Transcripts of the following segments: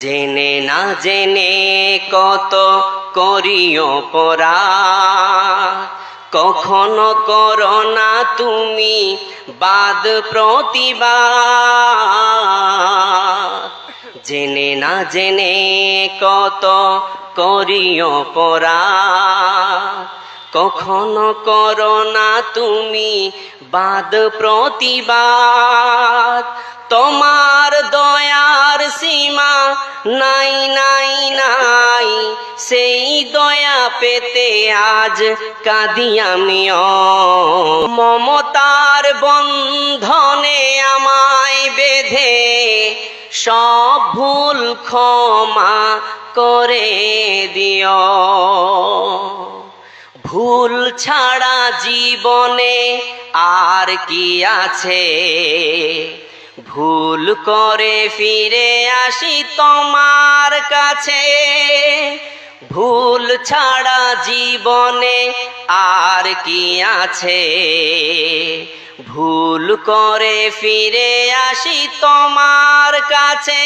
জেনে না জেনে কত করিও পরা কখনো করো না তুমি বাদ প্রতিবাদ। জেনে না জেনে কত করিও পরা কখনো করো না তুমি বাদ প্রতিবাদ। তোমার দয়ার সীমা নাই নাই নাই। সেই দয়া পেতে আজ কাঁদি আমিও। মমতার বন্ধনে আমায় বেঁধে সব ভুল ক্ষমা করে দিও। ভুল ছাড়া জীবনে আর কি আছে? ভুল করে ফিরে আসি তোমার কাছে। ভুল ছাড়া জীবনে আর কি আছে? ভুল করে ফিরে আসি তোমার কাছে।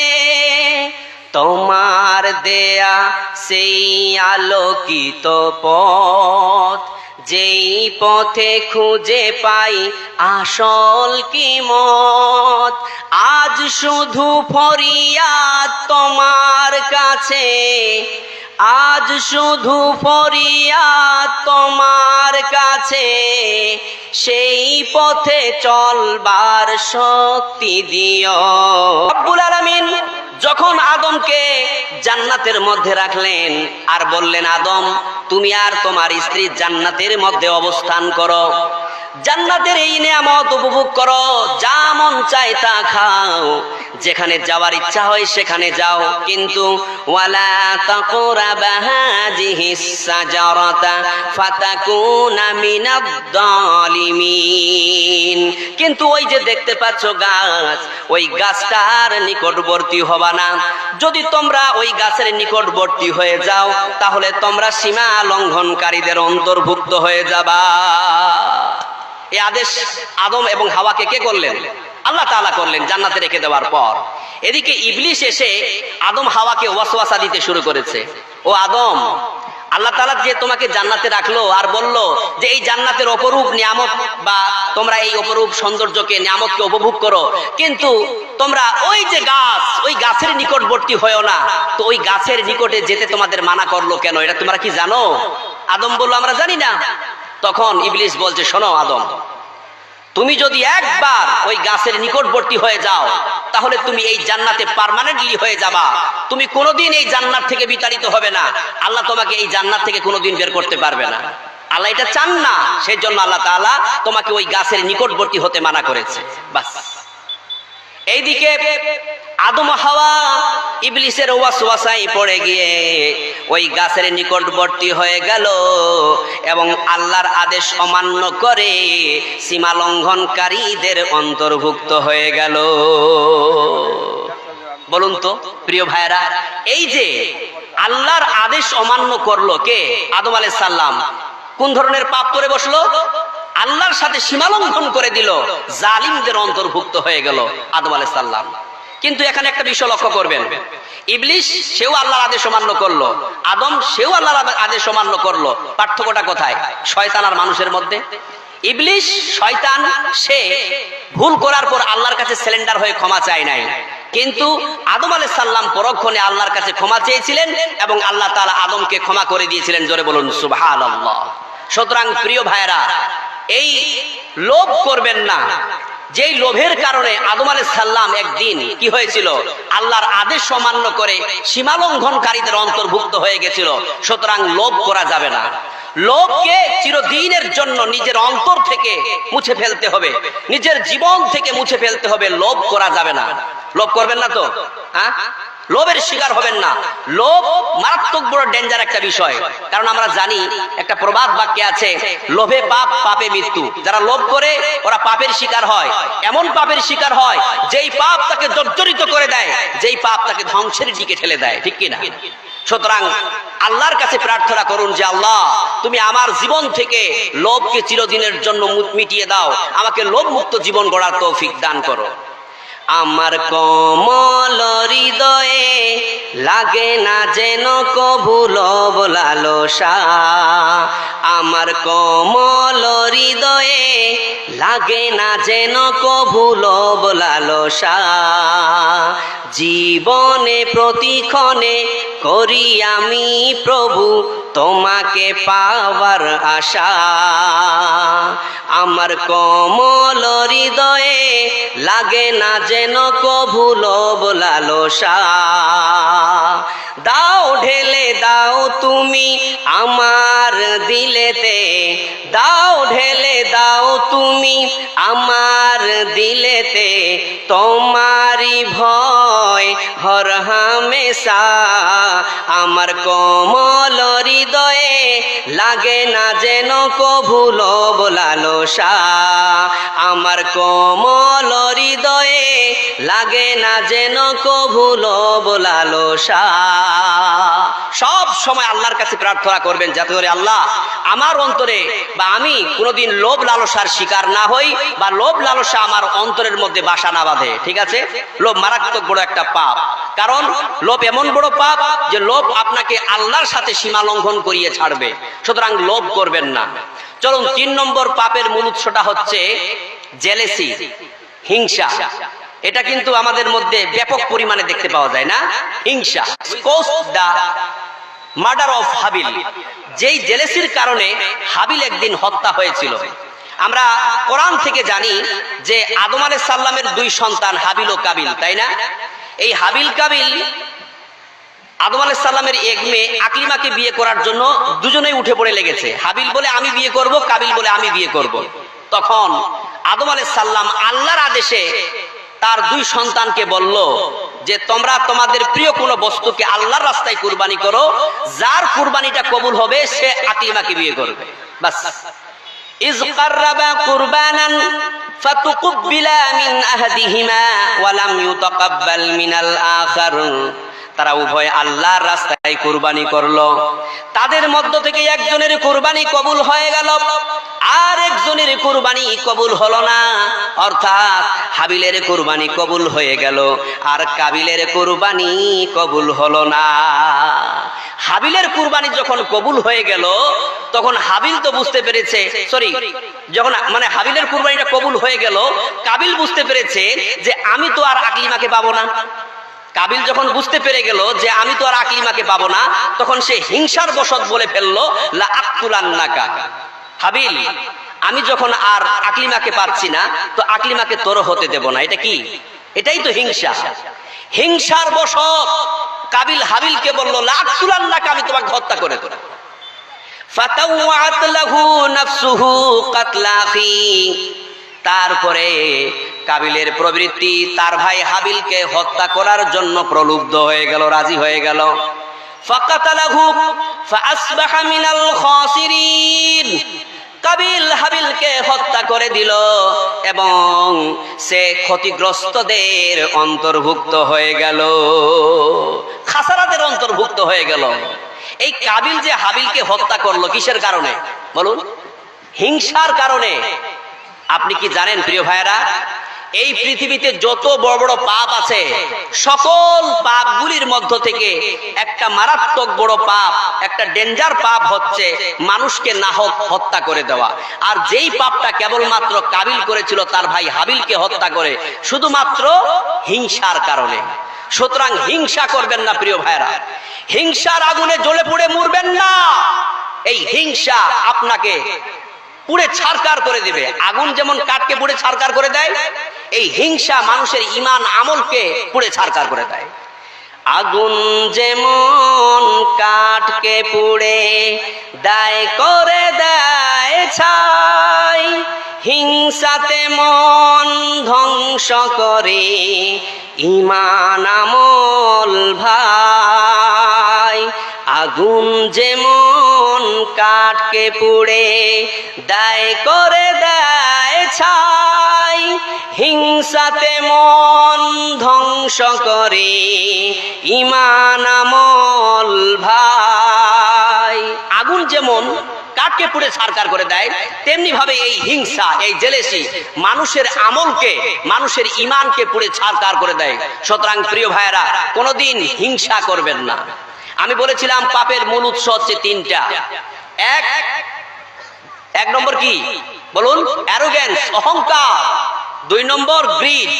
তোমার দেয়া সেই আলোকিত পথ। যেই পথে খুঁজে পাই, আসল কি মত? আজ শুধু ফরিয়াদ তোমার কাছে। আজ শুধু ফরিয়াদ তোমার কাছে। সেই পথে চলবার শক্তি দিও। আলামিন যখন আদমকে জান্নাতের মধ্যে রাখলেন আর বললেন, আদম, তুমি আর তোমার স্ত্রী জান্নাতের মধ্যে অবস্থান করো। জান্নাতের এই নিয়ামত উপভোগ করো, যা মন চায় তা খাও। যেখানে যাওয়ার ইচ্ছা হয় সেখানে যাও, কিন্তু ওয়ালা কিন্তু ওই যে দেখতে পাচ্ছ গাছ, ওই গাছটার নিকটবর্তী হবা না। যদি তোমরা ওই গাছের নিকটবর্তী হয়ে যাও, তাহলে তোমরা সীমা লঙ্ঘনকারীদের অন্তর্ভুক্ত হয়ে যাবা। এই আদেশ আদম এবং হাওয়াকে কে করলেন? আল্লাহ তাআলা করলেন জান্নাতে রেখে দেওয়ার পর। এদিকে ইবলিশ এসে আদম হাওয়াকে ওয়াসওয়াসা দিতে শুরু করেছে। ও আদম, আল্লাহ তাআলা যে তোমাকে জান্নাতে রাখল আর বলল যে এই জান্নাতের অপরূপ নিয়ামত বা তোমরা এই অপরূপ সৌন্দর্যকে, নিয়ামতকে উপভোগ করো, কিন্তু তোমরা ওই যে গাছ, ওই গাছের নিকটবর্তী হয়েও না। তো ওই গাছের নিকটে যেতে তোমাদের মানা করল কেন? এটা তোমরা কি জানো? আদম বলল, আমরা জানি না। তখন ইবলিস বলছে, শোনো আদম, তুমি যদি একবার ওই গাছের নিকটবর্তী হয়ে যাও, তাহলে তুমি এই জান্নাতে পারমানেন্টলি হয়ে যাবা। তুমি কোনোদিন এই জান্নাত থেকে বিতাড়িত হবে না। আল্লাহ তোমাকে এই জান্নাত থেকে কোনোদিন বের করতে পারবে না। আল্লাহ এটা চান না সেই জন্য আল্লাহ তাআলা তোমাকে ওই গাছের নিকটবর্তী হতে মানা করেছে। বাস। এইদিকে আদম হাওয়া ইবলিসের ওয়াসওয়াসায় পড়ে গিয়ে ওই গাছের নিকটবর্তী হয়ে গেল এবং আল্লাহর আদেশ অমান্য করে সীমা লঙ্ঘনকারীদের অন্তর্ভুক্ত হয়ে গেল। বলুন তো, প্রিয় ভাইরা এই যে আল্লাহর আদেশ অমান্য করল কে? আদম আলাইহিস সালাম। কোন ধরনের পাপ করে বসল? আল্লাহর সাথে সীমালঙ্ঘন করে দিল, জালিমদের অন্তর্ভুক্ত হয়ে গেল আদম আলাইহিস সালাম। কিন্তু এখানে একটা বিষয় লক্ষ্য করবেন। ইবলিশ সেও আল্লাহর আদেশ অমান্য করল, আদম সেও আল্লাহর আদেশ অমান্য করল। পার্থক্যটা কোথায়? শয়তান আর মানুষের মধ্যে। ইবলিশ, শয়তান, সে ভুল করার পর আল্লাহর কাছে সিলিন্ডার হয়ে ক্ষমা চায় নাই। কিন্তু আদম আলাইহিস সাল্লাম পরক্ষণে আল্লাহর কাছে ক্ষমা চেয়েছিলেন এবং আল্লাহ তাআলা আদমকে ক্ষমা করে দিয়েছিলেন। জোরে বলুন, সুবহানাল্লাহ। সুতরাং প্রিয় ভাইরা এই লোভ করবেন না। যেই লোভের কারণে আদম আলাইহিস সালাম একদিন কি হয়েছিল? আল্লাহর আদেশ অমান্য করে সীমালঙ্ঘনকারীদের অন্তর্ভুক্ত হয়ে গেছিল। সুতরাং লোভ করা যাবে না। লোভকে চিরদিনের জন্য নিজের অন্তর থেকে মুছে ফেলতে হবে। নিজের জীবন থেকে মুছে ফেলতে হবে। লোভ করা যাবে না। লোভ করবেন না তো? হ্যাঁ? লোভের শিকার হবেন না। লোভ মারাত্মক বড় ডেঞ্জার একটা বিষয়। কারণ আমরা জানি, একটা প্রবাদ বাক্যে আছে, লোভে পাপ, পাপে মৃত্যু। যারা লোভ করে, ওরা পাপের শিকার হয়। এমন পাপের শিকার হয়, যেই পাপ তাকে জর্জরিত করে দেয়, যেই পাপ তাকে ধ্বংসের দিকে ঠেলে দেয়। ঠিক কি না সুতরাং আল্লাহর কাছে প্রার্থনা করুন যে, আল্লাহ, তুমি আমার জীবন থেকে লোভকে চিরদিনের জন্য মিটিয়ে দাও। আমাকে লোভ মুক্ত জীবন গড়ার তৌফিক দান করো। আমার কমল হৃদয়ে লাগে না যেন কভুল সা আমার কমল হৃদয়ে লাগে না যেন কভুল লালসা। জীবনে প্রতিক্ষণে করি আমি প্রভু তোমাকে পাওয়ার আশা। আমার কমল হৃদয়ে লাগে না যেন কভুল লালসা। দাও ঢেলে দাও তুমি আমার দিলেতে। দাও ঢেলে দাও তুমি আমার দিলেতে। তোমারি ভয় হর হামেশা, আমার কমল হৃদয়ে লাগে না যেন কভুল লালসা। আমার কমল হৃদয়ে লাগে না যেন কভুল লালসা। সব সময় আল্লাহর কাছে প্রার্থনা করবেন, যাতে করে আল্লাহ আমার অন্তরে বা আমি কোনোদিন লোভ লালসার শিকার না হই বা লোভ লালসা আমার অন্তরের মধ্যে বাসা না বাঁধে, ঠিক আছে? লোভ মারাত্মক বড় একটা পাপ। কারণ লোভ এমন বড় পাপ যে লোভ আপনাকে আল্লাহর সাথে সীমা লঙ্ঘন করিয়ে ছাড়বে। সুতরাং লোভ করবেন না। চলুন, তিন নম্বর পাপের মূল উৎসটা হচ্ছে জেলেসি হিংসা। এটা কিন্তু আমাদের মধ্যে ব্যাপক পরিমাণে দেখতে পাওয়া যায় না। হিংসা মার্ডার অফ হাবিল, যেই জেলেসির কারণে হাবিল একদিন হত্যা হয়েছিল। আমরা কোরআন থেকে জানি যে আদম আলাইহিস সাল্লামের দুই সন্তান হাবিল ও কাবিল, তাই না? এই হাবিল কাবিল আদম আলাইহিস সাল্লামের এক মেয়ে আকলিমাকে বিয়ে করার জন্য দুজনেই উঠে পড়ে লেগেছে। হাবিল বলে, আমি বিয়ে করব, কাবিল বলে, আমি বিয়ে করব। তখন আদম আলাইহিস সাল্লাম আল্লাহর আদেশে তার দুই সন্তানকে বলল যে, তোমরা তোমাদের প্রিয় কোনো বস্তুকে আল্লাহর রাস্তায় কুরবানি করো, যার কুরবানিটা কবুল হবে, সে আকিমাকে বিয়ে করবে। বাস। ইজ তারা উভয় আল্লাহর রাস্তায় কুরবানি করল। তাদের মধ্য থেকে একজনের কুরবানি কবুল হয়ে গেল আর একজনের কুরবানি কবুল হলো না। অর্থাৎ হাবিলের কুরবানি কবুল হয়ে গেল, আর কাবিলের কুরবানি কবুল হলো না। হাবিলের কুরবানি যখন কবুল হয়ে গেল, তখন হাবিল তো বুঝতে পেরেছে, সরি, যখন মানে হাবিলের কুরবানিটা কবুল হয়ে গেল, কাবিল বুঝতে পেরেছে যে আমি তো আর আকলিমাকে পাবো না। কাবিল যখন বুঝতে পেরে গেল যে আমি তো আর আকলিমাকে পাবো না, তখন সে হিংসার বসত বলে ফেলল, লা হাবিল, আমি যখন আর আকলিমাকে পাচ্ছি না, তো আকলিমাকে তোর হতে দেব না। এটা কি? এটাই তো হিংসা। হিংসার বসত কাবিল হাবিলকে বলল লাকুলান্নাকা আমি তোমাকে হত্যা করে দেব। তারপরে কাবিলের প্রবৃত্তি, তার ভাই হাবিলকে হত্যা করার জন্য প্রলুব্ধ হয়ে গেল, রাজি হয়ে গেল। কাবিল হাবিলকে হত্যা করে দিল এবং সে ক্ষতিগ্রস্তদের অন্তর্ভুক্ত হয়ে গেল। খাসারাদের অন্তর্ভুক্ত হয়ে গেল। এই কাবিল যে হাবিলকে হত্যা করল কিসের কারণে? বলুন। হিংসার কারণে। আপনি কি জানেন, প্রিয় ভাইয়েরা? এই পৃথিবীতে যত বড় বড় পাপ আছে, সকল পাপগুলির মধ্য থেকে একটা মারাত্মক বড় পাপ, একটা ডেঞ্জার পাপ হচ্ছে মানুষকে না হোক হত্যা করে দেওয়া। আর যেই পাপটা কেবলমাত্র কাবিল করেছিল তার ভাই হাবিলকে হত্যা করে, শুধুমাত্র হিংসার কারণে। সুতরাং হিংসা করবেন না প্রিয় ভাইরা হিংসার আগুনে জ্বলে পুড়ে মরবেন না। এই হিংসা আপনাকে পুড়ে ছারকার করে দিবে। আগুন যেমন কাঠকে পুড়ে ছারকার করে দেয় এই হিংসা মানুষের ইমান আমলকে পুড়ে ছারকার করে দেয়। আগুন যেমন কাঠকে পুড়ে, দায় করে দেয় ছাই। হিংসাতে মন ধ্বংস করে ইমান আমল ভাই। আগুন যেমন কাঠকে পুড়ে, দায় করে দেয় ছাই, হিংসাতে মন ধ্বংস করে ইমান আমল ভাই। আগুন যেমন কাঠকে পুড়ে ছারকার করে দেয় তেমনি ভাবে এই হিংসা, এই জেলেসি মানুষের আমলকে, মানুষের ইমানকে পুড়ে ছারকার করে দেয়। সুতরাং প্রিয় ভাইয়েরা, কোনোদিন হিংসা করবেন না। আমি বলেছিলাম পাপের মূল উৎস হচ্ছে তিনটা। এক এক নম্বর কি? বলুন অ্যারোগ্যান্স অহংকার। দুই নম্বর গ্রিড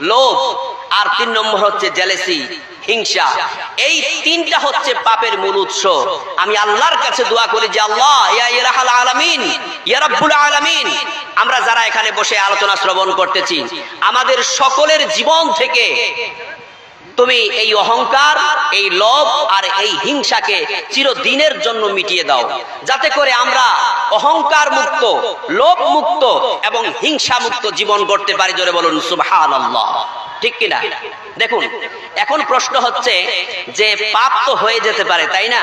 লোভ। আর তিন নম্বর হচ্ছে জেলেসি হিংসা। এই তিনটা হচ্ছে পাপের মূল উৎস। আমি আল্লাহর কাছে দোয়া করি যে, আল্লাহ, ইয়া ইলাহাল আলামিন, ইয়া রাব্বুল আলামিন। আমরা যারা এখানে বসে আলোচনা শ্রবণ করতেছি, আমাদের সকলের জীবন থেকে তুমি এই অহংকার, এই লোভ আর এই হিংসাকে চিরদিনের জন্য মিটিয়ে দাও। যাতে করে আমরা অহংকার মুক্ত, লোভ মুক্ত এবং হিংসা মুক্ত জীবন করতে পারি। জোরে বলুন, সুবহানাল্লাহ। ঠিক কিনা? দেখুন, এখন প্রশ্ন হচ্ছে যে পাপ তো হয়ে যেতে পারে, তাই না?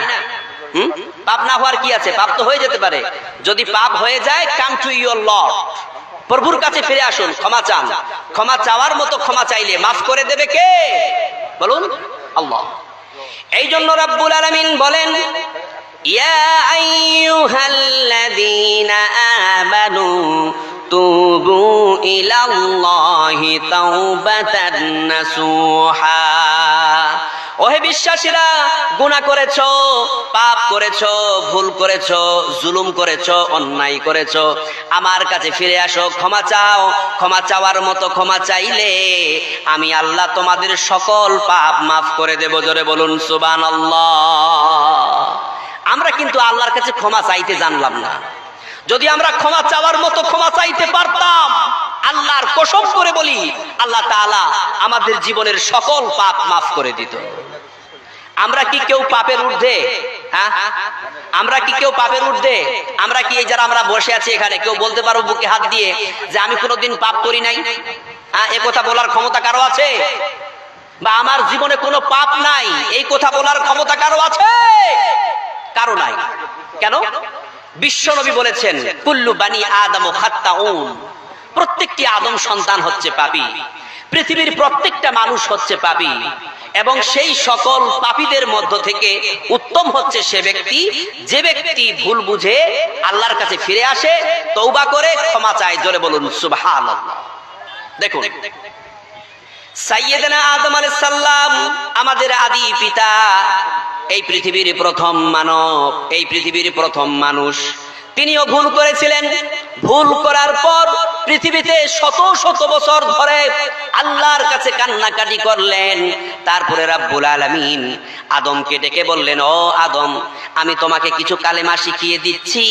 পাপ না হওয়ার কি আছে? পাপ তো হয়ে যেতে পারে। যদি পাপ হয়ে যায় কাম টু ইউর লর্ড প্রভুর কাছে ফিরে আসুন, ক্ষমা চান। ক্ষমা চাওয়ার মতো ক্ষমা চাইলে মাফ করে দেবে কে? বলুন আল্লাহ। এই জন্য রব্বুল আলমিন বলেন তুবু ইলাল্লাহি তাওবাতান নাসুহা। ওহে বিশ্বাসীরা, গুনাহ করেছ, পাপ করেছ, ভুল করেছ, জুলুম করেছ, অন্যায় করেছ, আমার কাছে ফিরে আসো, ক্ষমা চাও, ক্ষমা চাওয়ার মতো ক্ষমা চাইলে আমি আল্লাহ তোমাদের সকল পাপ মাফ করে দেব, জোরে বলুন, সুবহানাল্লাহ। আমরা কিন্তু আল্লাহর কাছে ক্ষমা চাইতে জানলাম না। যদি আমরা ক্ষমা চাওয়ার মতো ক্ষমা চাইতে পারতাম আল্লাহর কসম করে বলি, আল্লাহ তাআলা আমাদের জীবনের সকল পাপ মাফ করে দিত। আমরা কি কেউ পাপের ঊর্ধ্বে? হ্যাঁ? আমরা কি কেউ পাপের ঊর্ধ্বে? আমরা কি এই যারা আমরা বসে আছি এখানে, কেউ বলতে পারব বুকে হাত দিয়ে যে আমি কোনোদিন পাপ করি নাই? হ্যাঁ এ কথা বলার ক্ষমতা কারও আছে? বা আমার জীবনে কোনো পাপ নাই, এই কথা বলার ক্ষমতা কারও আছে? কারও নাই। কেন? বিশ্বনবী বলেছেন, কুল্লু বানি আদম খাত্তাউন। প্রত্যেকটি আদম সন্তান হচ্ছে পাপী। পৃথিবীর প্রত্যেকটা মানুষ হচ্ছে পাপী। এবং সেই সকল পাপীদের মধ্য থেকে উত্তম হচ্ছে সে ব্যক্তি। যে ব্যক্তি ভুল বুঝে আল্লাহর কাছে ফিরে আসে তৌবা করে ক্ষমা চায়, জোরে বলুন, সুবহানাল্লাহ। দেখুন, সাইয়েদনা আদম আলাইহিস সালাম, আমাদের আদি পিতা, এই পৃথিবীর প্রথম মানব, এই পৃথিবীর প্রথম মানুষ। তিনিও ভুল করেছিলেন ভুল করার পর পৃথিবীতে শত শত বছর ধরে আল্লাহর কাছে কান্নাকাটি করলেন তারপরে রাব্বুল আলামিন আদমকে ডেকে বললেন ও আদম আমি তোমাকে কিছু কালেমা শিখিয়ে দিচ্ছি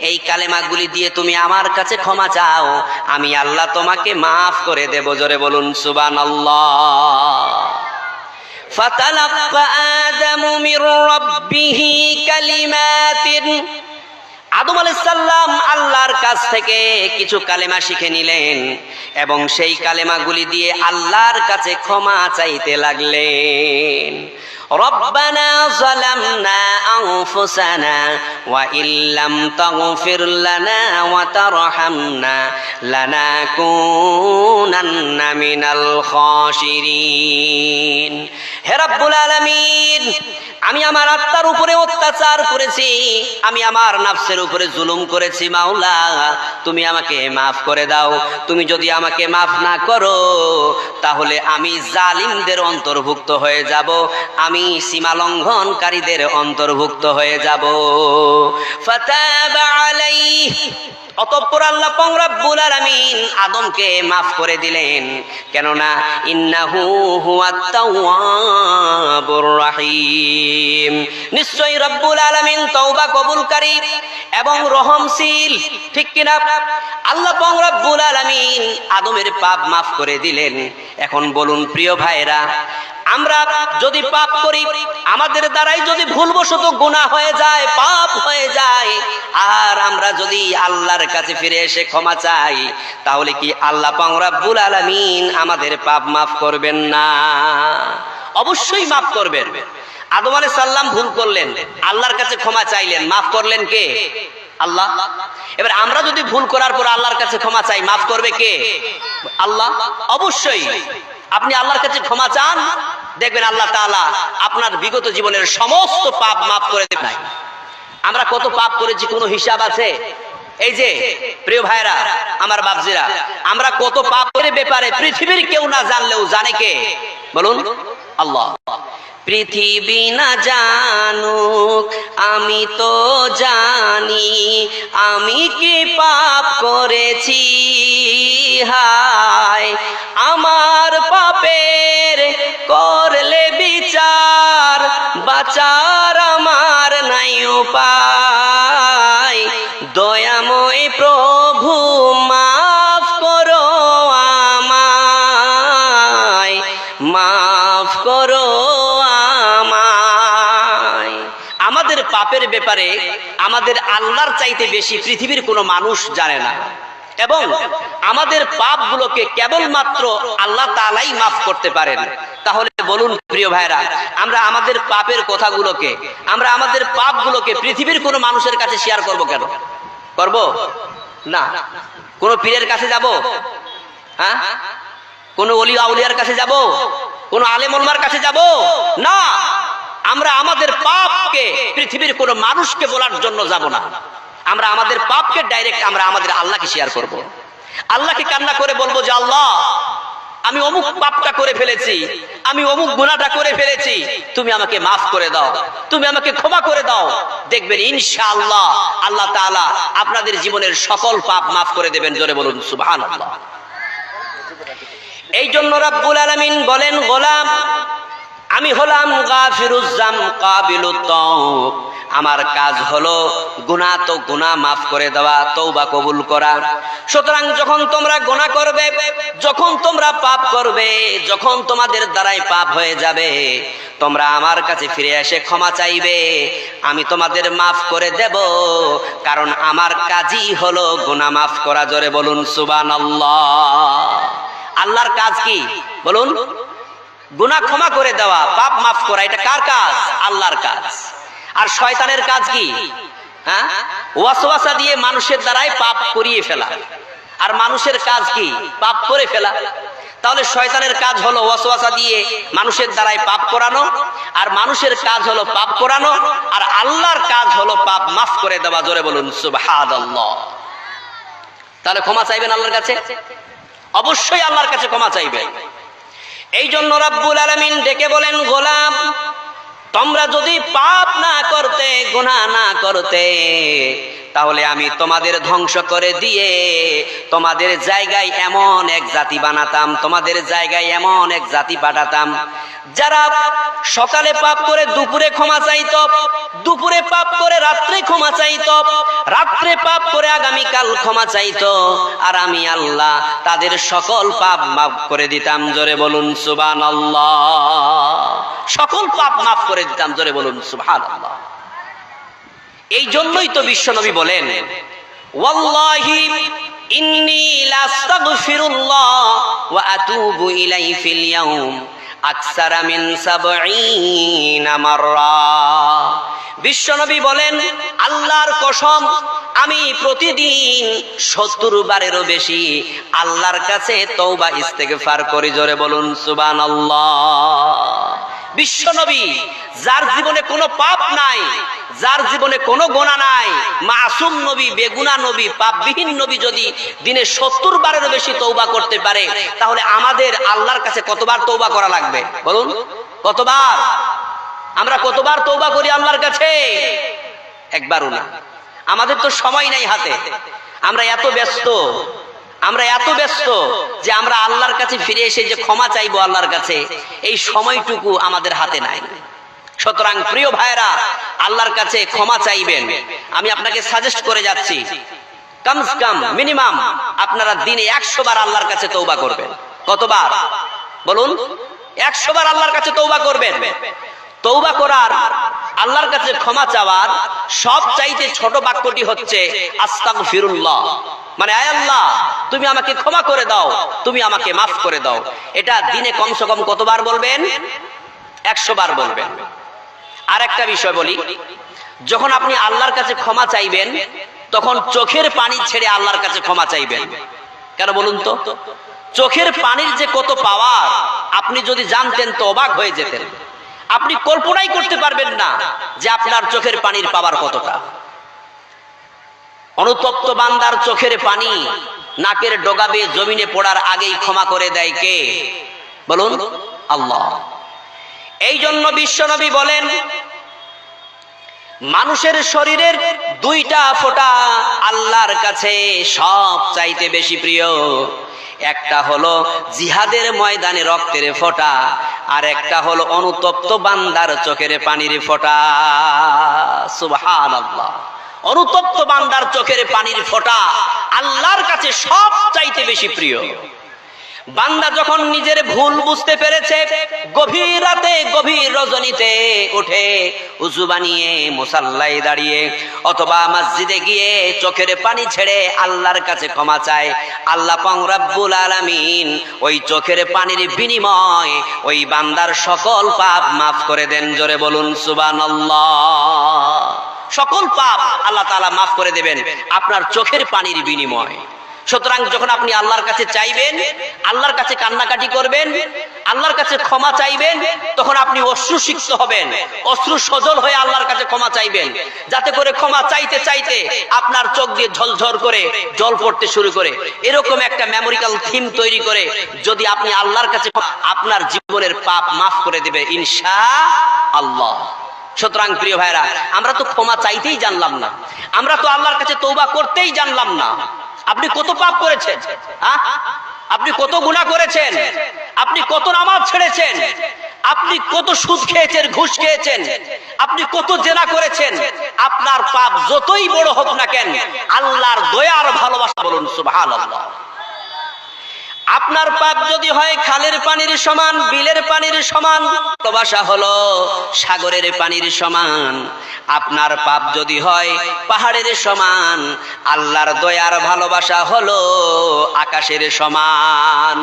এই কালেমাগুলি দিয়ে তুমি আমার কাছে ক্ষমা চাও আমি আল্লাহ তোমাকে মাফ করে দেব জোরে বলুন সুবহানাল্লাহ فتلقى آدم من ربه كلمات আদম আলাইসাল্লাম আল্লাহর কাছ থেকে কিছু কালেমা শিখে নিলেন এবং সেই কালেমাগুলি দিয়ে আল্লাহর কাছে ক্ষমা চাইতে লাগলেন। রব্বানা জালামনা আনফুসানা ওয়া ইল্লাম তাগফির লানা ওয়া তারহামনা লানাকুনান্না মিনাল খাসিরিন হে আমি আমার আত্মার উপরে অত্যাচার করেছি। আমি আমার নাফসের উপরে জুলুম করেছি, মাওলা। তুমি আমাকে মাফ করে দাও। তুমি যদি আমাকে মাফ না করো, তাহলে আমি জালিমদের অন্তর্ভুক্ত হয়ে যাব। আমি সীমা লঙ্ঘনকারীদের অন্তর্ভুক্ত হয়ে যাব। ফাতাবা আলাইহি অতঃপর আল্লাহ পাক রব্বুল আলামিন আদমকে maaf করে দিলেন। কেননা ইন্নাহু হুয়াত তাওয়াবুর রহিম। নিশ্চয়ই রব্বুল আলামিন তওবা কবুলকারী এবং রহমশীল। ঠিক কিনা? আল্লাহ পাক রব্বুল আলামিন আদমের পাপ maaf করে দিলেন। এখন বলুন, প্রিয় ভাইরা আমরা যদি পাপ করি, আমাদের দ্বারাই যদি ভুলবশত গুণা হয়ে যায়, পাপ হয়ে যায়, আর আমরা যদি আল্লাহর কাছে ফিরে এসে ক্ষমা চাই, তাহলে কি আল্লাহ পাক রব্বুল আলামিন আমাদের পাপ মাফ করবেন না? অবশ্যই মাফ করবেন। আদম আলাইহিস সালাম ভুল করলেন, আল্লাহর কাছে ক্ষমা চাইলেন, মাফ করলেন কে? আল্লাহ। এবার আমরা যদি ভুল করার পর আল্লাহর কাছে ক্ষমা চাই, মাফ করবে কে? আল্লাহ। অবশ্যই। আপনি আল্লাহর কাছে ক্ষমা চান দেখবেন আল্লাহ তালা আপনার বিগত জীবনের সমস্ত পাপ মাফ করে দেবেন। আমরা কত পাপ করেছি কোন হিসাব আছে? এই যে প্রিয় ভাইরা আমার বাপজিরা আমরা কত পাপের ব্যাপারে পৃথিবীর কেউ না জানলেও জানে কে? বলুন। আল্লাহ। পৃথিবী না জানুক, আমি তো জানি, আমি কি পাপ করেছি? হায়, আমার পাপের করলে বিচার, বাচার আমার নাই উপায়। দয়াময় প্রভু ব্যাপারে আমাদের আল্লাহর চাইতে বেশি পৃথিবীর কোনো মানুষ জানে না। এবং আমাদের পাপগুলোকে কেবলমাত্র আল্লাহ তালাই মাফ করতে পারেন। তাহলে বলুন, প্রিয় ভাইরা আমরা আমাদের পাপের কথাগুলোকে, আমরা আমাদের পাপগুলোকে পৃথিবীর কোনো মানুষের কাছে শেয়ার করব কেন? করব? না। কোন পীরের কাছে যাব? হ্যাঁ? কোন অলি আউলিয়ার কাছে যাব? কোন আলেম ওলমার কাছে যাব? না। আমরা আমাদের পাপকে, পৃথিবীর কোন মানুষকে বলার জন্য যাব না। আমরা আমাদের পাপকে ডাইরেক্ট আমরা আমাদের আল্লাহকে শেয়ার করব। আল্লাহকে কান্না করে বলব যে, আল্লাহ, আমি অমুক পাপটা করে ফেলেছি, আমি অমুক গুণাটা করে ফেলেছি, তুমি আমাকে মাফ করে দাও, তুমি আমাকে ক্ষমা করে দাও। দেখবেন ইনশাআল্লাহ আল্লাহ তাআলা আপনাদের জীবনের সকল পাপ মাফ করে দেবেন, জোরে বলুন, সুবহানাল্লাহ। এই জন্য রাব্বুল আলামিন বলেন, গোলাম আমি হলাম গাফিরুজ্জাম কাবিলুত আমার কাজ হলো গুনাহ তো গুনাহ মাফ করে দেওয়া, তওবা কবুল করা। সুতরাং যখন তোমরা গুনাহ করবে, যখন তোমরা পাপ করবে, যখন তোমাদের দ্বারাই পাপ হয়ে যাবে, তোমরা আমার কাছে ফিরে এসে ক্ষমা চাইবে। আমি তোমাদের মাফ করে দেব, কারণ আমার কাজই হলো গুনাহ মাফ করা। জোরে বলুন, সুবহানাল্লাহ। আল্লাহর কাজ কি? বলুন। গুনাহ ক্ষমা করে দেওয়া, পাপ মাফ করা, এটা কার কাজ? আল্লাহর কাজ। আর শয়তানের কাজ কি? হ্যাঁ? দিয়ে মানুষের দ্বারাই পাপ করিয়ে ফেলা। আর মানুষের কাজ কি? পাপ করে ফেলা। তাহলে শয়তানের কাজ হলো ওয়াসওয়াসা দিয়ে মানুষের দ্বারাই পাপ করানো, আর মানুষের কাজ হলো পাপ করানো, আর আল্লাহর কাজ হলো পাপ মাফ করে দেওয়া। জোরে বলুন, সুবহানাল্লাহ। তাহলে ক্ষমা চাইবেন আল্লাহর কাছে? অবশ্যই আল্লাহর কাছে ক্ষমা চাইবেন। এই জন্য রাব্বুল আলমিন ডেকে বলেন, গোলাম, তোমরা যদি পাপ না করতে গোনা না করতে, তাহলে আমি তোমাদের ধ্বংস করে দিয়ে তোমাদের জায়গায় এমন এক জাতি বানাতাম, তোমাদের জায়গায় এমন এক জাতি পাঠাতাম যারা সকালে পাপ করে দুপুরে ক্ষমা চাইত, দুপুরে পাপ করে রাত্রে ক্ষমা চাইত, রাত্রে পাপ করে আগামীকাল ক্ষমা চাইত, আর আমি আল্লাহ তাদের সকল পাপ মাফ করে দিতাম। জোরে বলুন সুবান সকল পাপ মাফ করে দিতাম, জোরে বলুন সুবান আল্লাহ এই জন্যই তো বিশ্বনবী বলেন, ওয়াল্লাহি ইন্নী লাস্তাগফিরুল্লাহ ওয়া আতুবু ইলাইহি ফিল ইয়াউম। আকসারা মিন সাবঈনা মাররা। বিশ্বনবী বলেন, আল্লাহর কসম, আমি প্রতিদিন সত্তর বারেরও বেশি আল্লাহর কাছে তৌবা ইস্তেগফার করি। জোরে বলুন, সুবহানাল্লাহ। বিশ্বনবী যার জীবনে কোনো পাপ নাই, যার জীবনে কোনো গোনা নাই। মাসুম নবী, বেগুনা নবী, পাপবিহীন নবী যদি দিনে সত্তর বারের বেশি তৌবা করতে পারে, তাহলে আমাদের আল্লাহর কাছে কতবার তৌবা করা লাগবে? বলুন, কতবার? আমরা কতবার তৌবা করি আল্লাহর কাছে? একবারও না। আমাদের তো সময় নাই হাতে। আমরা এত ব্যস্ত। আমরা এত ব্যস্ত যে আমরা আল্লাহর কাছে ফিরে এসে যে ক্ষমা চাইব আল্লাহর কাছে, এই সময়টুকু আমাদের হাতে নাই। সুতরাং প্রিয় ভাইরা আল্লাহর কাছে ক্ষমা চাইবেন। আমি আপনাকে সাজেস্ট করে যাচ্ছি, কমস কম মিনিমাম আপনারা দিনে একশো বার আল্লাহর কাছে তৌবা করবেন। কতবার? বলুন, একশো বার আল্লাহর কাছে তৌবা করবেন। তৌবা করার, আল্লাহর কাছে ক্ষমা চাওয়ার সব চাইতে ছোট বাক্যটি হচ্ছে আস্তাগ ফিরুল্লাহ মানে আয় আল্লাহ, তুমি আমাকে ক্ষমা করে দাও, তুমি আমাকে মাফ করে দাও। এটা দিনে কমসে কম কতবার বলবেন? একশো বার বলবেন। আর একটা বিষয় বলি, যখন আপনি আল্লাহর কাছে ক্ষমা চাইবেন, তখন চোখের পানি ছেড়ে আল্লাহর কাছে ক্ষমা চাইবেন। কেন বলুন তো? চোখের পানির যে কত পাওয়ার, আপনি যদি জানতেন তো অবাক হয়ে যেতেন। আপনি কল্পনাই করতে পারবেন না যে আপনার চোখের পানির পাওয়ার কতটা। অনুতপ্ত বান্দার চোখের পানি নাকের ডোগাবে জমিনে পড়ার আগেই ক্ষমা করে দেয় কে? বলুন, আল্লাহ। এই জন্য বিশ্বনবী বলেন, মানুষের শরীরের দুইটা ফোঁটা আল্লাহর কাছে সব চাইতে বেশি প্রিয়। একটা হলো জিহাদের ময়দানে রক্তের ফোঁটা, আর একটা হলো অনুতপ্ত বান্দার চোখের পানির ফোঁটা। সুবহানাল্লাহ। অনুতপ্ত বান্দার চোখের পানির ফোঁটা আল্লাহর কাছে সব চাইতে বেশি প্রিয়। বান্দা যখন নিজের ভুল বুঝতে পেরেছে, গভীর রাতে গভীর রজনীতে উঠে উজু বানিয়ে মুসাল্লাই দাঁড়িয়ে অথবা মসজিদে গিয়ে চোখের পানি ছেড়ে আল্লাহর কাছে ক্ষমা চায় আল্লাহ পাং রাব্বুল আলামিন ওই চোখের পানির বিনিময় ওই বান্দার সকল পাপ মাফ করে দেন। জোরে বলুন, সুবহানাল্লাহ। সকল পাপ আল্লাহ তাআলা মাফ করে দেবেন, আপনার চোখের পানির বিনিময়। সুতরাং যখন আপনি আল্লাহর কাছে চাইবেন, আল্লাহর কাছে কান্নাকাটি করবেন, আল্লাহর কাছে ক্ষমা চাইবেন, তখন আপনি অশ্রু সিক্ত হবেন অশ্রু সজল হয়ে আল্লাহর কাছে ক্ষমা চাইবেন। যাতে করে ক্ষমা চাইতে চাইতে আপনার চোখ দিয়ে ঝলঝর করে জল পড়তে শুরু করে। এরকম একটা মেমোরিক্যাল থিম তৈরি করে, যদি আপনি আল্লাহর কাছে আপনার জীবনের পাপ মাফ করে দেবে ইনশা আল্লাহ সুতরাং প্রিয় ভাইরা আমরা তো ক্ষমা চাইতেই জানলাম না। আমরা তো আল্লাহর কাছে তৌবা করতেই জানলাম না। আপনি কত পাপ করেছেন? আপনি কত গুণা করেছেন, আপনি কত নামাজ ছেড়েছেন, আপনি কত সুদ খেয়েছেন, ঘুষ খেয়েছেন, আপনি কত জেনা করেছেন, আপনার পাপ যতই বড় হোক না কেন, আল্লাহর দয়ার ভালোবাসা বলুন, সুবহানাল্লাহ। আপনার পাক যদি হয় খালের পানির সমান, বিলের পানির সমান ভালোবাসা হলো সাগরের পানির সমান। আপনার পাপ যদি হয় পাহাড়ের সমান, আল্লাহর দয়ার ভালোবাসা হলো আকাশের সমান।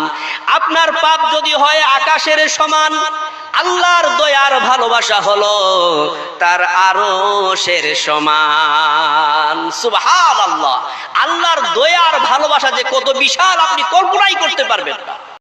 আপনার পাপ যদি হয় আকাশের সমান আল্লাহর দয়ার ভালোবাসা হলো তার আরও সের সমান। সুবহান আল্লাহ আল্লাহর দয়ার ভালোবাসা যে কত বিশাল, আপনি কল্পনাই করতে পারবেন না।